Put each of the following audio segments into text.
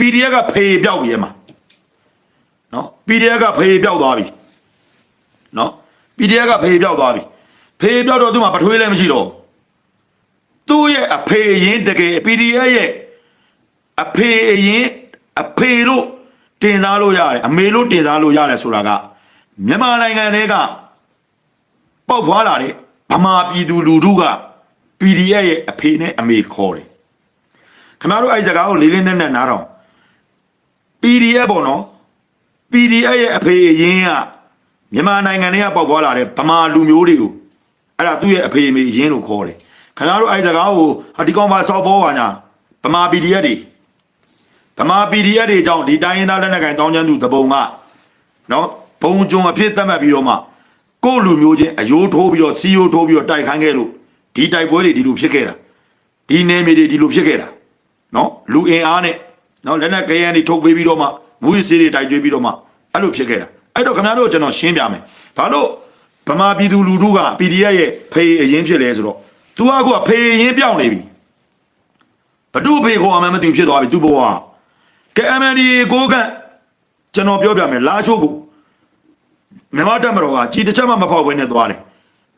PDF ကဖေးပြောက်ပြီအမနော် PDF ကဖေးပြောက်သွားပြီနော် PDF ကဖေးပြောက်သွားပြီဖေးပြောက်တော့သူ့မှာပထွေးလည်းမရှိတော့သူ့ရဲ့အဖေရင်တကယ် PDF ရဲ့အဖေရင်အဖေလို့တင်စားလို့ရတယ်အမေလို့တင်စားလို့ရတယ်ဆိုတာကမြန်မာနိုင်ငံထဲကပေါက်ဖွာလာတဲ့ဗမာပြည်သူလူထုက PDF ရဲ့အဖေနဲ့အမေခေါ်တယ်ခင်ဗျားတို့အဲ့ဒီစကားကိုလေးလေးနက်နက်နားတော့ PDF ပေါ့နော် PDF ရဲ့အဖေအရင်ကမြန်မာနိုင်ငံထဲကပေါက်ပွားလာတဲ့ဗမာလူမျိုးတွေကိုအဲ့ဒါသူ့ရဲ့အဖေအမေအရင်လို့ခေါ်တယ်ခင်ဗျားတို့အဲ့ဒီစကားကိုဟာဒီကောင်ပါစောက်ပေါ်ပါညာဗမာ PDF တွေဗမာ PDF တွေကြောင့်ဒီတိုင်းရင်းသားလက်နက်ကိုင်တောင်းကျမ်းသူတပုံကနော်ဘုံကျုံအဖြစ်သတ်မှတ်ပြီးတော့မှကိုယ့်လူမျိုးချင်းအယိုးထိုးပြီးတော့စီယိုးထိုးပြီးတော့တိုက်ခိုင်းခဲ့လို့ဒီတိုက်ပွဲတွေဒီလိုဖြစ်ခဲ့တာဒီနယ်မြေတွေဒီလိုဖြစ်ခဲ့တာနော်လူအင်အားနဲ့ နော်လက်နက်ကရန်တွေထုတ်ပေးပြီးတော့မှမူရစီတွေတိုက်ကျွေးပြီးတော့မှအဲ့လိုဖြစ်ခဲ့တာအဲ့တော့ခင်ဗျားတို့ကျွန်တော်ရှင်းပြမယ်ဘာလို့ဗမာပြည်သူလူထုက PDF ရဲ့ဖေးအရင်ဖြစ်လဲဆိုတော့ तू ကအခုကဖေးအရင်ပြောင်းနေပြီဘဒုဖေးခေါ်အမှန်းမသိဘူးဖြစ်သွားပြီ तू ဘဝကဲ MND ကိုကန့်ကျွန်တော်ပြောပြမယ်လာချိုးကိုမြန်မာတက်မတော်ကကြည်တစ်ချက်မှမဖောက်ဘဲနဲ့သွားတယ်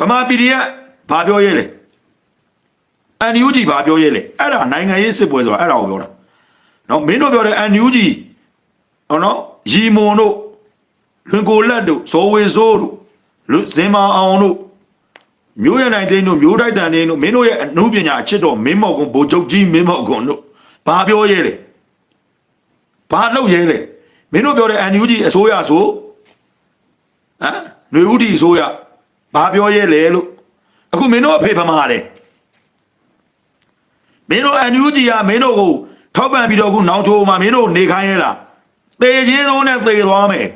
ဗမာ PDF ဘာပြောရဲလဲအန်ယူဂျီဘာပြောရဲလဲအဲ့ဒါနိုင်ငံရေးစစ်ပွဲဆိုတာအဲ့ဒါကိုပြောတာ နော်မင်းတို့ပြောတဲ့အန်ယူဂျီဟောနော်ရီမွန်တို့လွင်ကိုလက်တို့ဇော်ဝေစိုးတို့လူဇင်မာအောင်တို့မျိုးရနိုင်သိန်းတို့မျိုးတိုက်တန်သိန်းတို့မင်းတို့ရဲ့အမှုပညာအချစ်တော်မင်းမောက်ကွန်ဗိုလ်ချုပ်ကြီးမင်းမောက်ကွန်တို့ဘာပြောရဲလဲဘာလုပ်ရဲလဲမင်းတို့ပြောတဲ့အန်ယူဂျီအစိုးရဆိုဟမ်ຫນွေဦးတီအစိုးရဘာပြောရဲလဲလို့အခုမင်းတို့အဖေဖမှားတယ်မင်းတို့အန်ယူဂျီကမင်းတို့ကို ထောက်ပံ့ပြီးတော့အခုနောင်ချိုမှာမင်းတို့နေခိုင်းရဲလားသေချင်းသုံးနဲ့သေသွားမယ်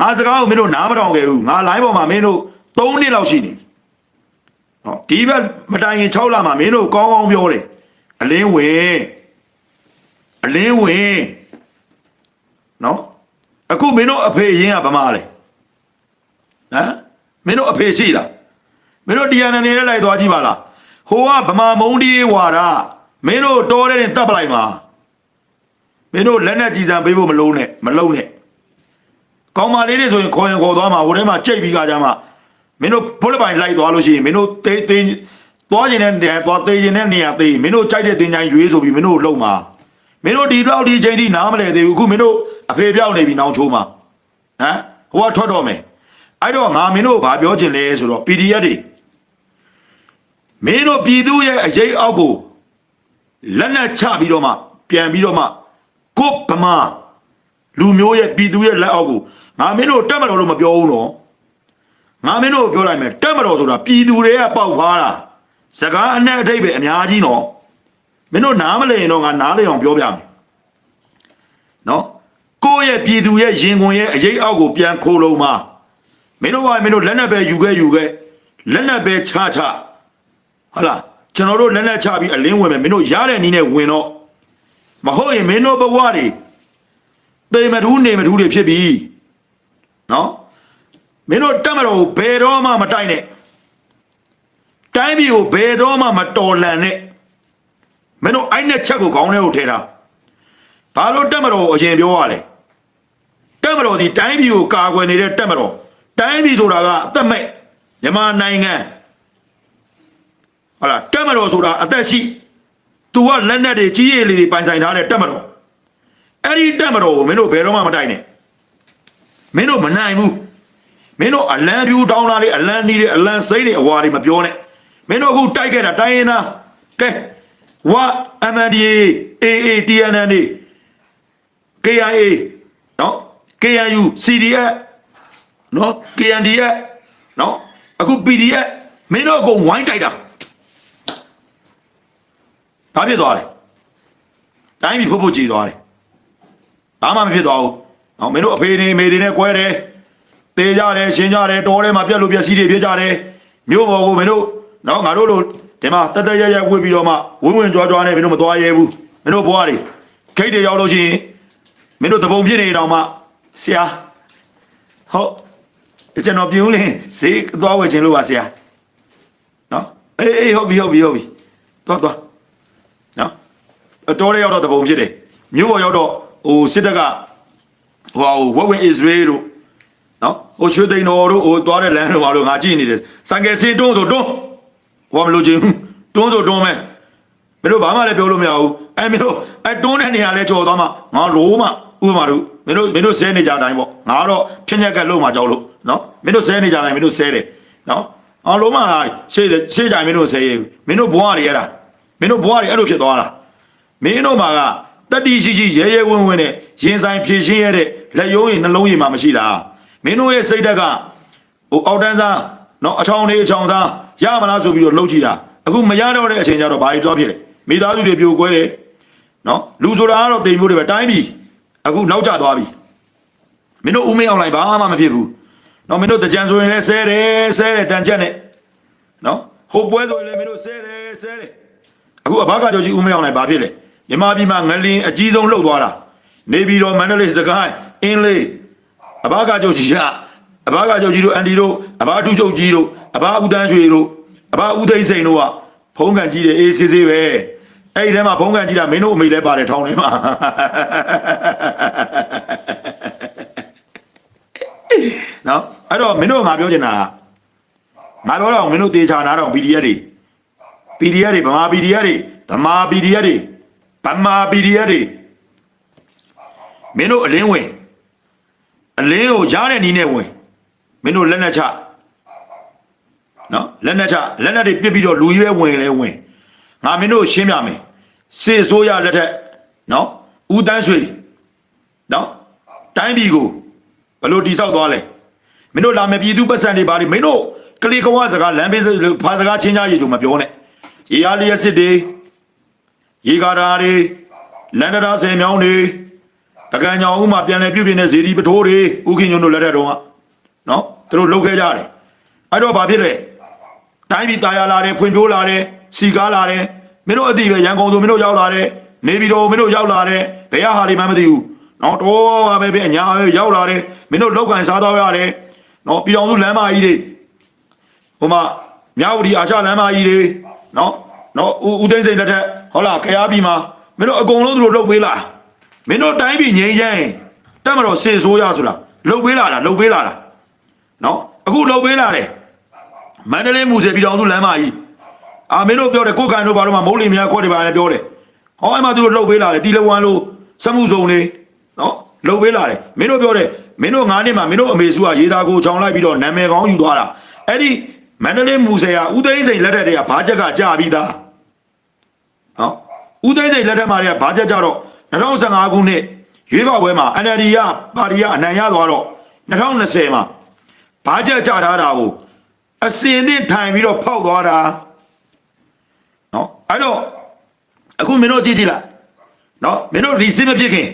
ငါစကားကိုမင်းတို့နားမထောင်ခဲ့ဘူးငါ line ပေါ်မှာမင်းတို့3နှစ်လောက်ရှိနေပြီဟောဒီဘက်မတိုင်ရင်6လမှာမင်းတို့ကောင်းကောင်းပြောတယ်အလင်းဝင်အလင်းဝင်နော်အခုမင်းတို့အဖေရင်းကဗမာလေဟမ်မင်းတို့အဖေရှိလားမင်းတို့တရားနယ်နဲ့လိုက်သွားကြည့်ပါလား ဟိုကဗမာမုံဒီဝါဒမင်းတို့တော်တဲ့နဲ့တပ်ပလိုက်မှာမင်းတို့လက်နဲ့ကြည်စံပေးဖို့မလုံးနဲ့မလုံးနဲ့ကောင်းမလေးတွေဆိုရင်ခေါ်ရင်ခေါ်သွားမှာဟိုထဲမှာကြိတ်ပြီးကြကြမှာမင်းတို့ဖုတ်လက်ပိုင်လိုက်သွားလို့ရှိရင်မင်းတို့တေးသေးသွားခြင်းနဲ့နေရာသွားသေးခြင်းနဲ့နေရာသေးမင်းတို့ကြိုက်တဲ့တင်ချိုင်းရွေးဆိုပြီးမင်းတို့လုံမှာမင်းတို့ဒီတော့ဒီချိန်ထိနားမလဲသေးဘူးအခုမင်းတို့အဖေပြောက်နေပြီနောင်ချိုးမှာဟမ်ဟိုကထွက်တော့မယ်အဲ့တော့ငါမင်းတို့ဘာပြောချင်လဲဆိုတော့ PDF တွေ မင်းတို့ပြည်သူရဲ့အရေးအောက်ကိုလက်နက်ချပြီးတော့မှ ပြန်ပြီးတော့မှကိုဗမာလူမျိုးရဲ့ပြည်သူရဲ့လက်အောက်ကိုငါမင်းတို့တက်မတော်လို့မပြောဘူးနော်ငါမင်းတို့ပြောလိုက်မယ်တက်မတော်ဆိုတာပြည်သူတွေကပေါက်ဖွားတာစကားအနဲ့အထိပ်ပဲအများကြီးနော်မင်းတို့နားမလည်ရင်တော့ငါနားလည်အောင်ပြောပြမယ်နော်ကိုယ့်ရဲ့ပြည်သူရဲ့ရင်ခွင်ရဲ့အရေးအောက်ကိုပြန်ခိုးလုံးမှာမင်းတို့ကမင်းတို့လက်နက်ပဲယူခဲ့ယူခဲ့လက်နက်ပဲချချ ဟုတ်လားကျွန်တော်တို့လက်လက်ချပြီးအလင်းဝင်မယ်မင်းတို့ရတဲ့နည်းနဲ့ဝင်တော့မဟုတ်ရင်မင်းတို့ဘဝတွေတေမထူးနေမထူးတွေဖြစ်ပြီနော်မင်းတို့တက်မတော်ကိုဘယ်တော့မှမတိုက်နဲ့တိုင်းပြည်ကိုဘယ်တော့မှမတော်လန်နဲ့မင်းတို့အိုက်နဲ့ချက်ကိုခေါင်းထဲကိုထည့်တာဘာလို့တက်မတော်ကိုအရင်ပြောရလဲတက်မတော်ဒီတိုင်းပြည်ကိုကာကွယ်နေတဲ့တက်မတော်တိုင်းပြည်ဆိုတာကအသက်မဲ့မြန်မာနိုင်ငံ ဟုတ်လားတက်မတော်ဆိုတာအသက်ရှိ तू ကလက်နက်တွေကြီးရည်လေးတွေပိုင်ဆိုင်ထားတဲ့တက်မတော်အဲ့ဒီတက်မတော်ကိုမင်းတို့ဘယ်တော့မှမတိုက်နဲ့မင်းတို့မနိုင်ဘူးမင်းတို့အလံပြူတောင်းလာတွေအလံနီးတွေအလံစိမ့်တွေအဝါတွေမပြောနဲ့မင်းတို့အခုတိုက်ခဲ့တာတိုင်းရင်သားကဲဝ MNDA AA TNN တွေ KIA နော် KNU CDF နော် KNDF နော်အခု PDF မင်းတို့အကုန်ဝိုင်းတိုက်တာ ဘာဖြစ်သွားလဲတိုင်းပြည်ဖုတ်ဖုတ်ကြည်သွားတယ်ဘာမှမဖြစ်သွားဘူးဟောမင်းတို့အဖေနေမေတွေနဲ့ကွဲတယ်တေးကြတယ်ရှင်းကြတယ်တောထဲမှာပြက်လို့ပြက်စီးတွေဖြစ်ကြတယ်မြို့ပေါ်ကိုမင်းတို့နော်ငါတို့လိုဒီမှာတက်တက်ရရဝှေ့ပြီးတော့မှဝင်းဝင်းကြွားကြွားနဲ့မင်းတို့မသွားရဲဘူးမင်းတို့ဘွားတွေခိတ်တွေရောက်လို့ရှိရင်မင်းတို့တပုံဖြစ်နေတောင်မှဆရာဟုတ်ကျွန်တော်ပြုံးလင်းဈေးသွားဝယ်ခြင်းလို့ပါဆရာနော်အေးအေးဟုတ်ပြီဟုတ်ပြီဟုတ်ပြီသွားသွား နော်တော်ရဲရောက်တော့တပုံဖြစ်တယ်မြို့ပေါ်ရောက်တော့ဟိုစစ်တပ်ကဟိုဝက်ဝင်အစ္စရေးတို့နော်ဟိုရွှေသိန်းတော်တို့ဟိုသွားတဲ့လမ်းတို့ဘာလို့ငါကြည့်နေတယ်စံကယ်စင်တွန်းဆိုတွန်းဟိုမလို့ချင်းတွန်းဆိုတွန်းမယ်မင်းတို့ဘာမှလည်းပြောလို့မရဘူးအဲမင်းတို့အဲတွန်းတဲ့နေရာလဲကြော်သွားမှငါလိုမှဥပမာတို့မင်းတို့မင်းတို့ဆဲနေကြတိုင်းပေါ့ငါတော့ဖြင်းညက်ကလုံးမှကြောက်လို့နော်မင်းတို့ဆဲနေကြတိုင်းမင်းတို့ဆဲတယ်နော်အော်လုံးမှရှေ့ရှေ့ကြိုင်မင်းတို့ဆဲရမင်းတို့ဘွားတွေအဲ့ဒါမင်းတို့ဘွားတွေအဲ့လိုဖြစ်သွားတာ မင်းတို့မှာကတတိရှိရှိရဲရဲဝင်းဝင်းနဲ့ရင်ဆိုင်ဖြည့်ရှင်းရတဲ့လက်ယုံရည်နှလုံးရည်မှာမရှိတာမင်းတို့ရဲ့စိတ်ဓာတ်ကဟိုအောက်တန်းစားနော်အချောင်းလေးအချောင်းစားရမလားဆိုပြီးတော့လှုပ်ကြည့်တာအခုမရတော့တဲ့အချိန်ကျတော့ဘာကြီးသွားဖြစ်လဲမိသားစုတွေပြိုကွဲတယ်နော်လူဆိုတာကတော့တိမ်မျိုးတွေပဲတိုင်းပြီအခုနောက်ကျသွားပြီမင်းတို့ဦးမင်းအောင်လိုက်ဘာမှမဖြစ်ဘူးနော်မင်းတို့တကြံဆိုရင်လည်းဆဲတယ်ဆဲတယ်တန်ချက်နဲ့နော်ဟိုပွဲဆိုရင်လည်းမင်းတို့ဆဲတယ်ဆဲတယ်အခုအဘကကြောကြီးဦးမရောက်နိုင်ဘာဖြစ်လဲ မြန်မာပြည်မှာငလင်းအကြီးဆုံးလှုပ်သွားတာနေပြည်တော်မန္တလေးစကိုင်းအင်းလေးအဘကကြောကြီးကအဘကကြောကြီးတို့အန်တီတို့အဘထူးချုပ်ကြီးတို့အဘဦးတန်းရွှေတို့အဘဦးသိန်းစိန်တို့ကဖုံးကန်ကြီးတယ်အေးဆေးဆေးပဲအဲ့ဒီထဲမှာဖုံးကန်ကြီးတာမင်းတို့အမေလည်းပါတယ်ထောင်းထဲမှာနော်အဲ့တော့မင်းတို့ကငါပြောချင်တာကငါပြောတော့မင်းတို့တေချာနာတော့ PDF တွေ PDF တွေဗမာ PDF တွေဓမ္မာ PDF တွေ ဗမာ PDF တွေမင်းတို့အလင်းဝင်အလင်းကိုရားတဲ့နီးနဲ့ဝင်မင်းတို့လက်နဲ့ချနော်လက်နဲ့ချလက်နဲ့တွေပြစ်ပြီးတော့လူရွယ်ဝင်လဲဝင်ငါမင်းတို့ရှင်းပြမယ်စေဆိုးရလက်ထက်နော်ဦးတန်းရွှေနော်တိုင်းပြည်ကိုဘယ်လိုတိဆောက်သွားလဲမင်းတို့လာမယ်ပြည်သူပတ်စံတွေပါလိမင်းတို့ကလေးကဝစကားလမ်းဘေးဖာစကားချင်းကြရေကြုံမပြောနဲ့ရေအားလျက်စစ်တွေ ရေကာတာတွေလန်ဒရာဆယ်မြောင်းတွေတကန်ကြောင်ဥမှာပြန်လဲပြုတ်ပြင်းတဲ့ဇေဒီပထိုးတွေဥခင်ညွန်းတို့လက်ထက်တုန်းကနော်သူတို့လှုပ်ခဲ့ကြတယ်အဲ့တော့ဘာဖြစ်လဲတိုင်းပြည်တာယာလာတယ်ဖွံ့ဖြိုးလာတယ်စီကားလာတယ်မင်းတို့အတိပဲရန်ကုန်သူမင်းတို့ရောက်လာတယ်နေပြည်တော်မင်းတို့ရောက်လာတယ်ဘယ်ဟာတွေမှမသိဘူးနော်တော့ပါပဲပဲအညာပဲရောက်လာတယ်မင်းတို့လောက်ကန်စားတော့ရတယ်နော်ပြည်တော်စုလမ်းမကြီးတွေဟိုမှာမြဝတီအာရှလမ်းမကြီးတွေနော် နော်ဦးဦးသိန်းစိန်လက်ထက်ဟုတ်လားခရားပြည်မှာမင်းတို့အကုန်လုံးသူတို့လှုပ်ပေးလာမင်းတို့တိုင်းပြည်ငြိမ်းချမ်းရင်တက်မတော်စေဆိုးရဆိုတာလှုပ်ပေးလာတာလှုပ်ပေးလာတာနော်အခုလှုပ်ပေးလာတယ်မန္တလေးမူစေပြည်တော်စုလမ်းမကြီးအာမင်းတို့ပြောတယ်ကိုကန်တို့ဘာလို့မှမုတ်လီမြားခွက်တွေပါလဲပြောတယ်ဟောအဲ့မှာသူတို့လှုပ်ပေးလာတယ်တီလဝမ်လို့စမှုစုံနေနော်လှုပ်ပေးလာတယ်မင်းတို့ပြောတယ်မင်းတို့ငါးနှစ်မှာမင်းတို့အမေစုကရေသားကိုချောင်းလိုက်ပြီးတော့နာမည်ကောင်းယူသွားတာအဲ့ဒီမန္တလေးမူစေကဦးသိန်းစိန်လက်ထက်တည်းကဘာချက်ကကြာပြီးသား နော်ဦးသိန်းစိန်လက်ထက်မှာတည်းကဘာချက်ကြတော့2015ခုနှစ်ရွေးကောက်ပွဲမှာ NLD ကပါတီကအနိုင်ရသွားတော့2020မှာဘာချက်ကြထားတာကိုအစင်သင့်ထိုင်ပြီးတော့ဖောက်သွားတာနော်အဲ့တော့အခုမင်းတို့ကြည့်ကြည့်လိုက်နော်မင်းတို့ရီစစ်မဖြစ်ခင်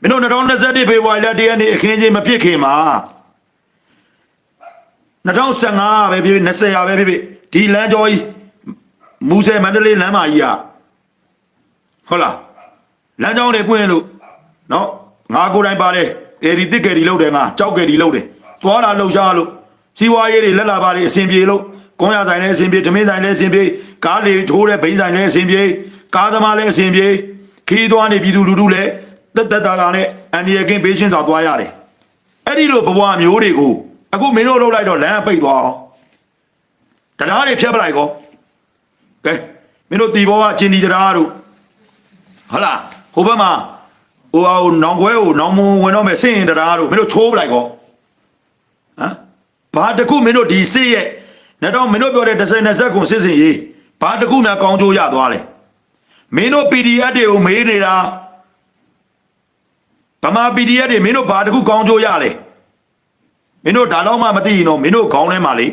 မင်းတို့2021ဖေဖော်ဝါရီလ1ရက်နေ့အခင်းချင်းမဖြစ်ခင်မှာ2015ပဲဖြစ်ဖြစ်20ရာပဲဖြစ်ဖြစ်ဒီလမ်းကြောကြီးမူဆယ်မန္တလေးလမ်းမကြီးอ่ะ ဟုတ်လားလမ်းကြောင်းတွေပွင့်လို့နော်ငါကိုယ်တိုင်ပါတယ်ကယ်ရီတစ်ကယ်ရီလောက်တယ်ငါကြောက်ကယ်ရီလောက်တယ်သွားလာလှုပ်ရှားလို့စီးပွားရေးတွေလက်လာပါတွေအဆင်ပြေလို့ကုန်းရဆိုင်လည်းအဆင်ပြေဓမင်းဆိုင်လည်းအဆင်ပြေကားတွေထိုးတဲ့ဘိန်းဆိုင်လည်းအဆင်ပြေကားသမားလည်းအဆင်ပြေခီးသွားနေပြည်သူလူထုလည်းတက်တက်တာတာနဲ့အန်ဒီရကင်းဘေးရှင်းစွာသွားရတယ်အဲ့ဒီလိုဘဝမျိုးတွေကိုအခုမင်းတို့လှုပ်လိုက်တော့လမ်းပိတ်သွားအောင်တရားတွေဖြတ်ပလိုက်ကောကဲမင်းတို့တီဘောကကျင်ဒီတရားတို့ ဟုတ်လားဟိုဘက်မှာဟိုအောင်နောင်ခွဲကိုနောင်မဝင်တော့မယ်စင်ရင်တရားတို့မင်းတို့ချိုးပလိုက်ကောဟမ်ဘာတခုမင်းတို့ဒီစစ်ရဲ့နဲ့တော့မင်းတို့ပြောတဲ့30 20ခုစစ်စင်ရေးဘာတခုများကောင်းကျိုးရသွားလဲမင်းတို့ PDF တွေကိုမေးနေတာဗမာ PDF တွေမင်းတို့ဘာတခုကောင်းကျိုးရလဲမင်းတို့ဒါတော့မှမသိရင်တော့မင်းတို့ခေါင်းထဲမှာလေ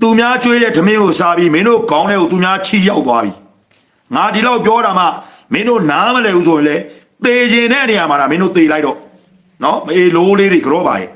သူများကျွေးတဲ့ဓမင်းကိုစားပြီးမင်းတို့ခေါင်းထဲကိုသူများချီရောက်သွားပြီငါဒီလောက်ပြောတာမှမ င်းတို့နားမလဲဘူးဆိုရင်လေသေခြင်းတဲ့နေရာမှာဒါမင်းတို့သေလိုက်တော့နော်မအေးလိုးလေးတွေကြောပါရဲ့